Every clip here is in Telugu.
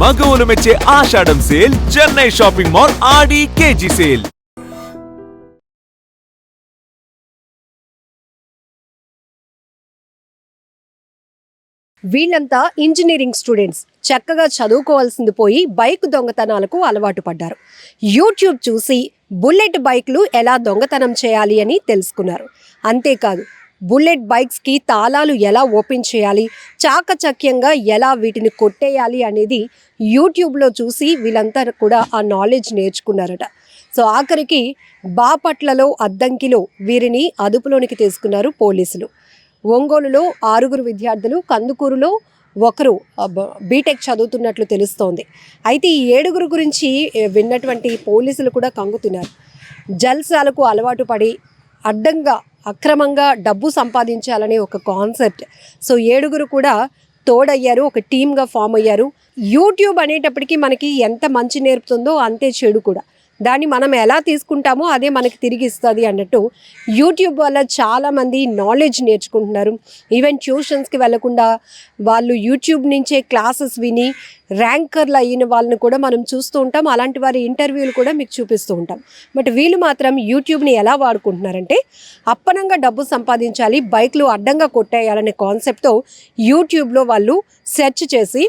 మగవులు మెచ్చే Ashadham sale Chennai shopping mall Aadi KG sale. వీళ్ళంతా ఇంజనీరింగ్ స్టూడెంట్స్. చక్కగా చదువుకోవాల్సింది పోయి బైక్ దొంగతనాలకు అలవాటు పడ్డారు. యూట్యూబ్ చూసి బుల్లెట్ బైక్లు ఎలా దొంగతనం చేయాలి అని తెలుసుకున్నారు. అంతేకాదు బుల్లెట్ బైక్స్కి తాళాలు ఎలా ఓపెన్ చేయాలి? చాకచక్యంగా ఎలా వీటిని కొట్టేయాలి అనేది యూట్యూబ్లో చూసి వీళ్ళంతా కూడా ఆ నాలెడ్జ్ నేర్చుకున్నారట. సో ఆఖరికి బాపట్లలో అద్దంకిలో వీరిని అదుపులోనికి తీసుకున్నారు పోలీసులు. ఒంగోలులో ఆరుగురు విద్యార్థులు కందుకూరులో ఒకరు బీటెక్ చదువుతున్నట్లు తెలుస్తోంది. అయితే ఈ ఏడుగురు గురించి విన్నటువంటి పోలీసులు కూడా కంగుతున్నారు. జల్సాలకు అలవాటు పడి అడ్డంగా అక్రమంగా డబ్బు సంపాదించాలనే ఒక కాన్సెప్ట్. సో ఏడుగురు కూడా తోడయ్యారు ఒక టీమ్గా ఫామ్ అయ్యారు. యూట్యూబ్ అనేటప్పటికీ మనకి ఎంత మంచి నేర్పుతుందో అంతే చెడు కూడా. దాన్ని మనం ఎలా తీసుకుంటామో అదే మనకి తిరిగి ఇస్తుంది అన్నట్టు యూట్యూబ్ వల్ల చాలామంది నాలెడ్జ్ నేర్చుకుంటున్నారు. ఈవెన్ ట్యూషన్స్కి వెళ్ళకుండా వాళ్ళు యూట్యూబ్ నుంచే క్లాసెస్ విని ర్యాంకర్లు అయిన వాళ్ళని కూడా మనం చూస్తూ ఉంటాం. అలాంటి వారి ఇంటర్వ్యూలు కూడా మీకు చూపిస్తూ ఉంటాం. బట్ వీళ్ళు మాత్రం యూట్యూబ్ని ఎలా వాడుకుంటున్నారంటే అప్పనంగా డబ్బు సంపాదించాలి బైక్లు అడ్డంగా కొట్టేయాలనే కాన్సెప్ట్తో యూట్యూబ్లో వాళ్ళు సెర్చ్ చేసి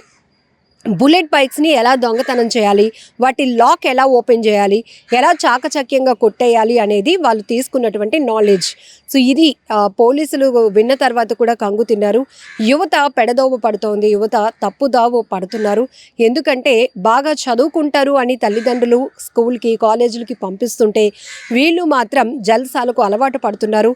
బుల్లెట్ బైక్స్ని ఎలా దొంగతనం చేయాలి? వాటి లాక్ ఎలా ఓపెన్ చేయాలి? ఎలా చాకచక్యంగా కొట్టేయాలి అనేది వాళ్ళు తీసుకున్నటువంటి నాలెడ్జ్ సో ఇది పోలీసులు విన్న తర్వాత కూడా కంగు తిన్నారు. యువత పెడదోవ పడుతోంది. యువత తప్పుదావ పడుతున్నారు. ఎందుకంటే బాగా చదువుకుంటారు అని తల్లిదండ్రులు స్కూల్కి కాలేజీలకి పంపిస్తుంటే వీళ్ళు మాత్రం జల్సాలకు అలవాటు పడుతున్నారు.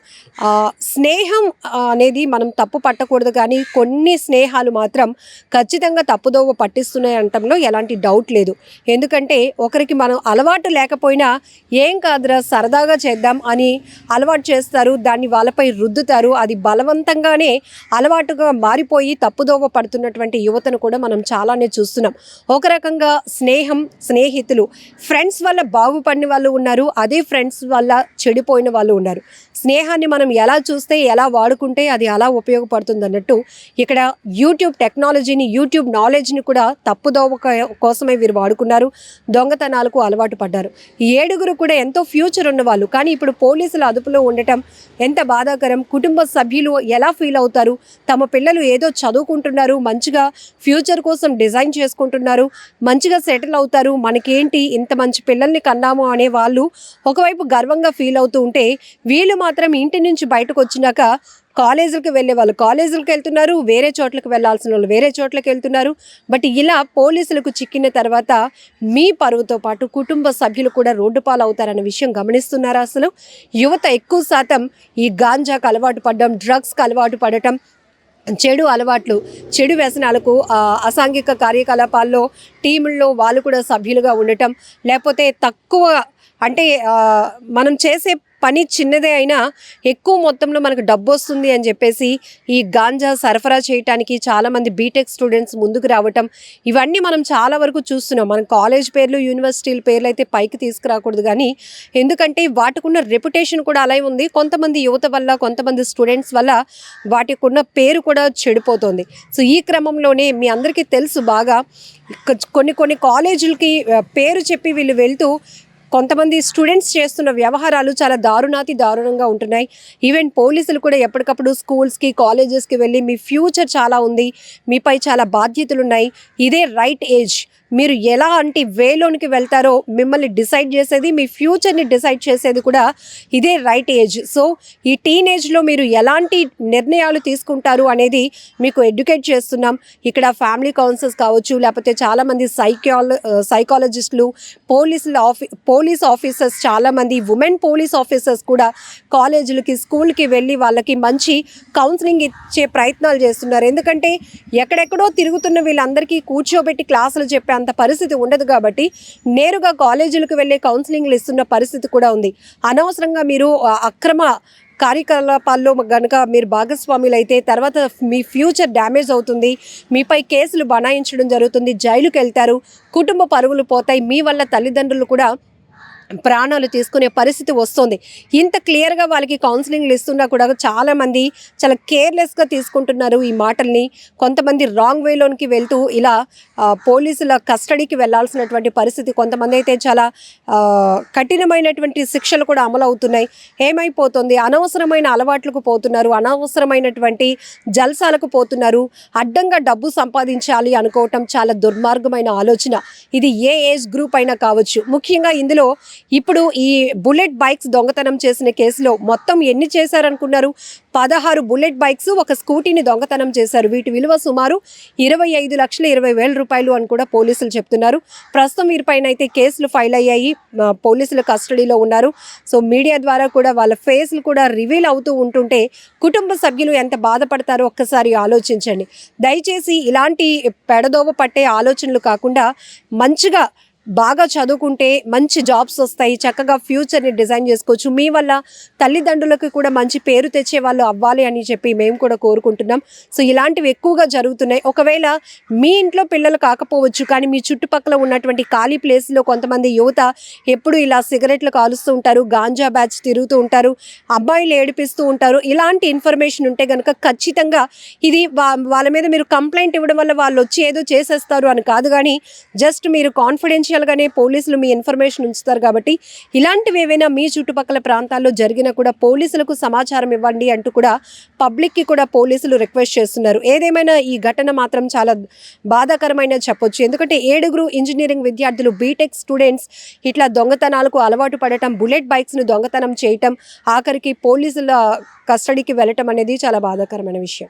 స్నేహం అనేది మనం తప్పు పట్టకూడదు కానీ కొన్ని స్నేహాలు మాత్రం ఖచ్చితంగా తప్పుదోవ పట్టి పాటిస్తున్నాయి అనటంలో ఎలాంటి డౌట్ లేదు. ఎందుకంటే ఒకరికి మనం అలవాటు లేకపోయినా ఏం కాదురా సరదాగా చేద్దాం అని అలవాటు చేస్తారు దాన్ని వాళ్ళపై రుద్దుతారు. అది బలవంతంగానే అలవాటుగా మారిపోయి తప్పుదోవ పడుతున్నటువంటి యువతను కూడా మనం చాలానే చూస్తున్నాం. ఒక రకంగా స్నేహం స్నేహితులు ఫ్రెండ్స్ వల్ల బాగుపడిన వాళ్ళు ఉన్నారు అదే ఫ్రెండ్స్ వల్ల చెడిపోయిన వాళ్ళు ఉన్నారు. స్నేహాన్ని మనం ఎలా చూస్తే ఎలా వాడుకుంటే అది అలా ఉపయోగపడుతుంది అన్నట్టు ఇక్కడ యూట్యూబ్ టెక్నాలజీని యూట్యూబ్ నాలెడ్జ్ని కూడా తప్పుదోవ కోసమే వీరు వాడుకున్నారు. దొంగతనాలకు అలవాటు పడ్డారు. ఈ ఏడుగురు కూడా ఎంతో ఫ్యూచర్ ఉన్నవాళ్ళు. కానీ ఇప్పుడు పోలీసుల అదుపులో ఉండటం ఎంత బాధాకరం. కుటుంబ సభ్యులు ఎలా ఫీల్ అవుతారు? తమ పిల్లలు ఏదో చదువుకుంటున్నారు. మంచిగా ఫ్యూచర్ కోసం డిజైన్ చేసుకుంటున్నారు. మంచిగా సెటిల్ అవుతారు. మనకేంటి ఇంత మంచి పిల్లల్ని కన్నాము అనే వాళ్ళు ఒకవైపు గర్వంగా ఫీల్ అవుతూ ఉంటే వీళ్ళు మాత్రం ఇంటి నుంచి బయటకు వచ్చినాక కాలేజీలకు వెళ్ళే వాళ్ళు. కాలేజీలకు వెళ్తున్నారు వేరే చోట్లకు వెళ్ళాల్సిన వాళ్ళు వేరే చోట్లకు వెళ్తున్నారు. బట్ ఇలా పోలీసులకు చిక్కిన తర్వాత మీ పరువుతో పాటు కుటుంబ సభ్యులు కూడా రోడ్డు పాలవుతారన్న విషయం గమనిస్తున్నారా అసలు? యువత ఎక్కువ శాతం ఈ గాంజాకు అలవాటు పడడం డ్రగ్స్కి అలవాటు పడటం చెడు అలవాట్లు చెడు వ్యసనాలకు అసాంఘిక కార్యకలాపాల్లో టీముల్లో వాళ్ళు కూడా సభ్యులుగా ఉండటం లేకపోతే తక్కువ అంటే మనం చేసే పని చిన్నదే అయినా ఎక్కువ మొత్తంలో మనకు డబ్బు వస్తుంది అని చెప్పేసి ఈ గాంజా సరఫరా చేయడానికి చాలామంది బీటెక్ స్టూడెంట్స్ ముందుకు రావటం ఇవన్నీ మనం చాలా వరకు చూస్తున్నాం. మనం కాలేజ్ పేర్లు యూనివర్సిటీల పేర్లు అయితే పైకి తీసుకురాకూడదు కానీ ఎందుకంటే వాటికున్న రెప్యుటేషన్ కూడా అలాగే ఉంది. కొంతమంది యువత వల్ల కొంతమంది స్టూడెంట్స్ వల్ల వాటికున్న పేరు కూడా చెడిపోతుంది. సో ఈ క్రమంలోనే మీ అందరికీ తెలుసు బాగా కొన్ని కొన్ని కాలేజీలకి పేరు చెప్పి వీళ్ళు వెళ్తూ కొంతమంది స్టూడెంట్స్ చేస్తున్న వ్యవహారాలు చాలా దారుణాతి దారుణంగా ఉంటున్నాయి. ఈవెన్ పోలీసులు కూడా ఎప్పటికప్పుడు స్కూల్స్కి కాలేజెస్కి వెళ్ళి మీ ఫ్యూచర్ చాలా ఉంది. మీపై చాలా బాధ్యతలు ఉన్నాయి ఇదే రైట్ ఏజ్ మీరు ఎలాంటి వేలోనికి వెళ్తారో మిమ్మల్ని డిసైడ్ చేసేది మీ ఫ్యూచర్ని డిసైడ్ చేసేది కూడా ఇదే రైట్ ఏజ్. సో ఈ టీనేజ్లో మీరు ఎలాంటి నిర్ణయాలు తీసుకుంటారు అనేది మీకు ఎడ్యుకేట్ చేస్తున్నాం. ఇక్కడ ఫ్యామిలీ కౌన్సిల్స్ కావచ్చు లేకపోతే చాలామంది సైకాల సైకాలజిస్టులు పోలీసుల ఆఫీ పోలీస్ ఆఫీసర్స్ చాలామంది ఉమెన్ పోలీస్ ఆఫీసర్స్ కూడా కాలేజీలకి స్కూల్కి వెళ్ళి వాళ్ళకి మంచి కౌన్సిలింగ్ ఇచ్చే ప్రయత్నాలు చేస్తున్నారు. ఎందుకంటే ఎక్కడెక్కడో తిరుగుతున్న వీళ్ళందరికీ కూర్చోబెట్టి క్లాసులు చెప్పే అంత పరిస్థితి ఉండదు కాబట్టి నేరుగా కాలేజీలకు వెళ్ళే కౌన్సిలింగ్లు ఇస్తున్న పరిస్థితి కూడా ఉంది. అనవసరంగా మీరు అక్రమ కార్యకలాపాల్లో గనుక మీరు భాగస్వాములు అయితే తర్వాత మీ ఫ్యూచర్ డ్యామేజ్ అవుతుంది. మీపై కేసులు బనాయించడం జరుగుతుంది. జైలుకి వెళ్తారు కుటుంబ పరువులు పోతాయి. మీ వల్ల తల్లిదండ్రులు కూడా ప్రాణాలు తీసుకునే పరిస్థితి వస్తుంది. ఇంత క్లియర్గా వాళ్ళకి కౌన్సిలింగ్లు ఇస్తున్నా కూడా చాలామంది చాలా కేర్లెస్గా తీసుకుంటున్నారు ఈ మాటల్ని. కొంతమంది రాంగ్ వేలోనికి వెళ్తూ ఇలా పోలీసుల కస్టడీకి వెళ్ళాల్సినటువంటి పరిస్థితి కొంతమంది అయితే చాలా కఠినమైనటువంటి శిక్షలు కూడా అమలు అవుతున్నాయి ఏమైపోతుంది? అనవసరమైన అలవాట్లకు పోతున్నారు. అనవసరమైనటువంటి జల్సాలకు పోతున్నారు. అడ్డంగా డబ్బు సంపాదించాలి అనుకోవటం చాలా దుర్మార్గమైన ఆలోచన. ఇది ఏ ఏజ్ గ్రూప్ అయినా కావచ్చు. ముఖ్యంగా ఇందులో ఇప్పుడు ఈ బుల్లెట్ బైక్స్ దొంగతనం చేసిన కేసులో మొత్తం ఎన్ని చేశారనుకున్నారు? పదహారు బుల్లెట్ బైక్స్ ఒక స్కూటీని దొంగతనం చేశారు. వీటి విలువ సుమారు ఇరవై ఐదు లక్షల ఇరవై వేల రూపాయలు అని కూడా పోలీసులు చెప్తున్నారు. ప్రస్తుతం వీరిపైన అయితే కేసులు ఫైల్ అయ్యాయి. పోలీసులు పోలీసుల కస్టడీలో ఉన్నారు. సో మీడియా ద్వారా కూడా వాళ్ళ ఫేస్లు కూడా రివీల్ అవుతూ ఉంటుంటే కుటుంబ సభ్యులు ఎంత బాధపడతారో ఒక్కసారి ఆలోచించండి. దయచేసి ఇలాంటి పెడదోవ పట్టే ఆలోచనలు కాకుండా మంచిగా బాగా చదువుకుంటే మంచి జాబ్స్ వస్తాయి చక్కగా ఫ్యూచర్ని డిజైన్ చేసుకోవచ్చు. మీ వల్ల తల్లిదండ్రులకు కూడా మంచి పేరు తెచ్చే వాళ్ళు అవ్వాలి అని చెప్పి మేము కూడా కోరుకుంటున్నాం. సో ఇలాంటివి ఎక్కువగా జరుగుతున్నాయి. ఒకవేళ మీ ఇంట్లో పిల్లలు కాకపోవచ్చు కానీ మీ చుట్టుపక్కల ఉన్నటువంటి ఖాళీ ప్లేస్లో కొంతమంది యువత ఎప్పుడు ఇలా సిగరెట్లు కాలుస్తూ ఉంటారు గాంజా బ్యాచ్ తిరుగుతూ ఉంటారు అబ్బాయిలు ఏడిపిస్తూ ఉంటారు ఇలాంటి ఇన్ఫర్మేషన్ ఉంటే కనుక ఖచ్చితంగా ఇది వా- వాళ్ళ మీద మీరు కంప్లైంట్ ఇవ్వడం వల్ల వాళ్ళు వచ్చి ఏదో చేసేస్తారు అని కాదు కానీ జస్ట్ మీరు కాన్ఫిడెన్స్ కాన్ఫిడెన్షియల్గానే పోలీసులు మీ ఇన్ఫర్మేషన్ ఉంచుతారు కాబట్టి ఇలాంటివి ఏవైనా మీ చుట్టుపక్కల ప్రాంతాల్లో జరిగినా కూడా పోలీసులకు సమాచారం ఇవ్వండి అంటూ కూడా పబ్లిక్కి కూడా పోలీసులు రిక్వెస్ట్ చేస్తున్నారు. ఏదేమైనా ఈ ఘటన మాత్రం చాలా బాధాకరమైన చెప్పొచ్చు. ఎందుకంటే ఏడుగురు ఇంజనీరింగ్ విద్యార్థులు బీటెక్ స్టూడెంట్స్ ఇట్లా దొంగతనాలకు అలవాటు పడటం బుల్లెట్ బైక్స్ను దొంగతనం చేయటం ఆఖరికి పోలీసుల కస్టడీకి వెళ్ళటం అనేది చాలా బాధాకరమైన విషయం.